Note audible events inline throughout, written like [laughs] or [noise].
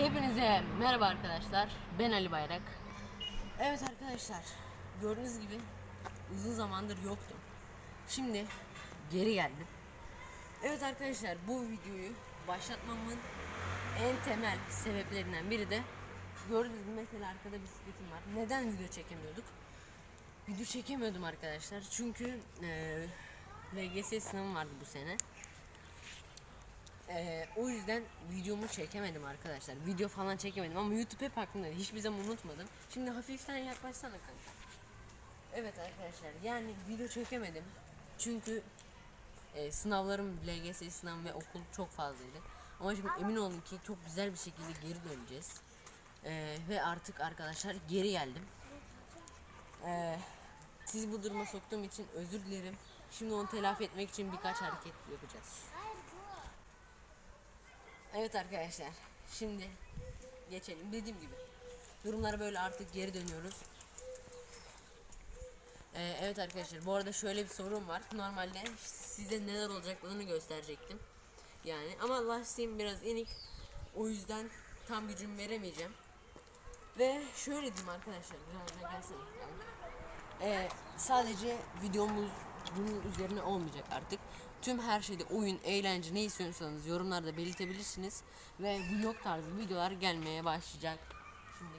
Hepinize merhaba arkadaşlar. Ben Ali Bayrak. Evet arkadaşlar. Gördüğünüz gibi uzun zamandır yoktum. Şimdi geri geldim. Evet arkadaşlar bu videoyu başlatmamın en temel sebeplerinden biri de gördüğünüz gibi mesela arkada bisikletim var. Neden video çekemiyorduk? Video çekemiyordum arkadaşlar. Çünkü eee LGS sınavım vardı bu sene. Ee, o yüzden videomu çekemedim arkadaşlar. Video falan çekemedim ama YouTube hep aklımda. Hiçbir zaman unutmadım. Şimdi hafiften yaklaşsana kanka. Evet arkadaşlar yani video çekemedim. Çünkü e, sınavlarım LGS sınavım ve okul çok fazlaydı. Ama şimdi emin olun ki çok güzel bir şekilde geri döneceğiz. Ee, ve artık arkadaşlar geri geldim. Ee, sizi bu duruma soktuğum için özür dilerim. Şimdi onu telafi etmek için birkaç hareket yapacağız. Evet arkadaşlar. Şimdi geçelim. Dediğim gibi. Durumlara böyle artık geri dönüyoruz. Ee, evet arkadaşlar. Bu arada şöyle bir sorun var. Normalde size neler olacaklarını gösterecektim. Yani ama lastiğim biraz inik. O yüzden tam gücümü veremeyeceğim. Ve şöyle diyeyim arkadaşlar. Biraz gelsene. Ee, sadece videomuz bunun üzerine olmayacak artık. Tüm her şeyde oyun, eğlence ne istiyorsanız yorumlarda belirtebilirsiniz. Ve vlog tarzı videolar gelmeye başlayacak. Şimdi.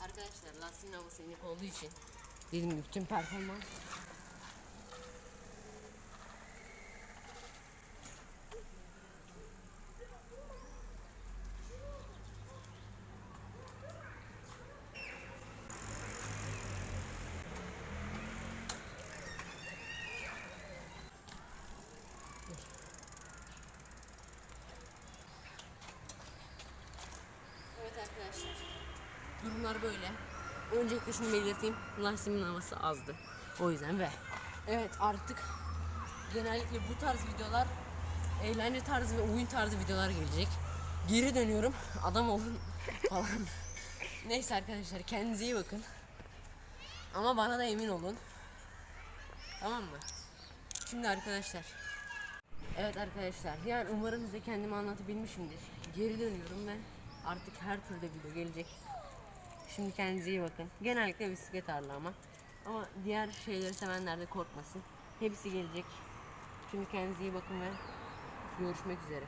Arkadaşlar lastiğin havası inik olduğu için dediğim gibi tüm performans Evet arkadaşlar. Durumlar böyle. Öncelikle şunu belirteyim. Lastiğimin havası azdı. O yüzden ve evet artık genellikle bu tarz videolar eğlence tarzı ve oyun tarzı videolar gelecek. Geri dönüyorum. Adam olun [laughs] falan. Neyse arkadaşlar kendinize iyi bakın. Ama bana da emin olun. Tamam mı? Şimdi arkadaşlar Evet arkadaşlar yani umarım size kendimi anlatabilmişimdir. Geri dönüyorum ve artık her türlü video gelecek. Şimdi kendinize iyi bakın. Genellikle bisiklet ağırlığı ama. Ama diğer şeyleri sevenler de korkmasın. Hepsi gelecek. Şimdi kendinize iyi bakın ve görüşmek üzere.